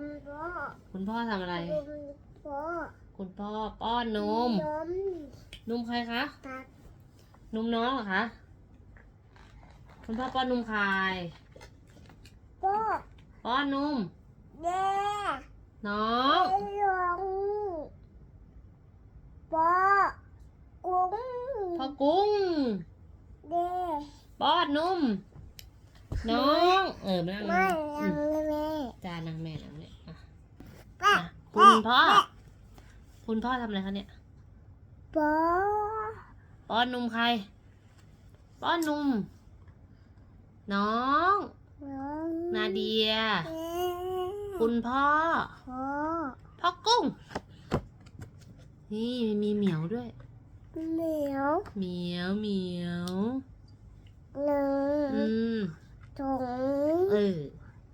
มพ่อคุณพ่อทำอะไรนมพ่อคุณพ่อป้อนนม นมนมใครคะ ตักนมน้องเหรอคะ คุณพ่อป้อนนมใคร พ่อป้อนนมแม่น้อง ไอ้หลงพ่อกุ้งพ่อกุ้งเด้ป้อนนม น้อง เออมานั่งไม่อืยังมเลยแม่จานนางแม่นางแม่อะป้าอะคุณพ่อ คุณพ่อทำอะไรคะเนี่ยพ่อป้อนนมใคร ป้อนนมน้อง น้องนาเดียแม่คุณพ่อพ่อพ่อกุ้ง นี่มีเหมียวด้วย เหมียวเหมียวเหมียว หนึ่งอืม สองเออ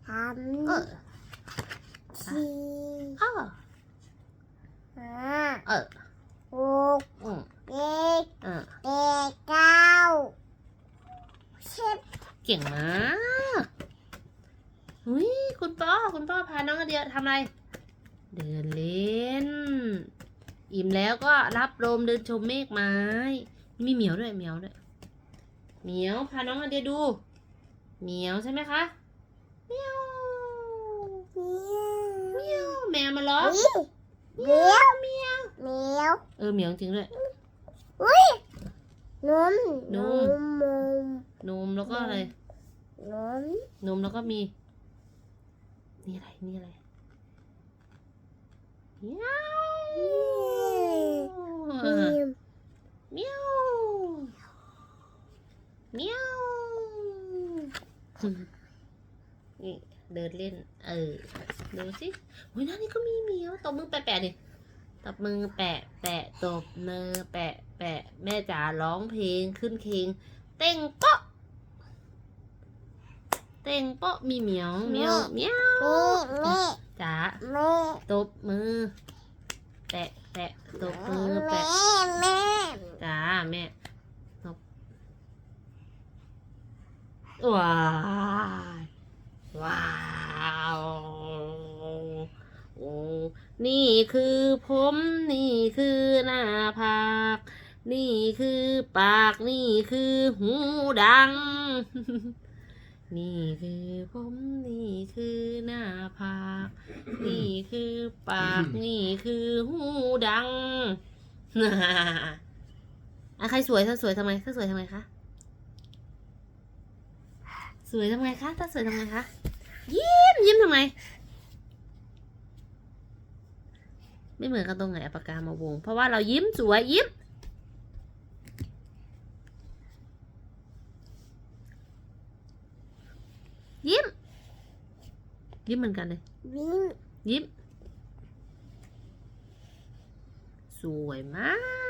สามเออสี่เออห้าเออหกอืมเจ็ดเออแปดเก้าสิบเก่งมากอุ้ยคุณพ่อคุณพ่อพาน้องเดียทำอะไร เดินเล่น อิ่มแล้วก็รับลมเดินชมเมฆไม้ มีเหมียวด้วยเหมียวด้วยเหมียวพาน้องนาเดียดู เหมียวใช่ไหมคะเหมียวเหมียวแมวมาล้อนี่เดี๋ยวเหมียวเหมียวเออเหมียวจริงด้วยนมนนมมนมแล้วก็อะไรนมนมแล้วก็มี นี่อะไรนี่อะไรเมียวเออเมียวเมียว นี่เดินเล่น เออ ดูสิโอ้ยนั่นนี่ก็มีเหมียวตบมือแปะๆดิตบมือแปะ แปะตบมือแปะ แปะ แม่จ๋าร้องเพลงขึ้นเพลงเต้งเปาะเต้งเปาะมีเหมียวเหมียวเหมียวแม่แม่จ๋าแม่ตบมือ แปะ แปะตบมือแปะแม่จ้าแม่ตบ ว้ายว้าวโอ้นี่คือผมนี่คือหน้าผาก นี่คือปากนี่คือหูดัง นี่คือผมนี่คือหน้าผาก นี่คือปากนี่คือหูดังอะใครสวยถ้าสวยทำไมถ้าสวยทำไมคะ สวยทำไงคะ ถ้าสวยทำไงคะ ยิ้มยิ้มทำไม ไม่เหมือนกันตรงไหนเอาปากกามาวง เพราะว่าเรายิ้มสวยยิ้ม ยิ้ม ยิ้มเหมือนกันเลยวิ่งยิ้ม สวยมาก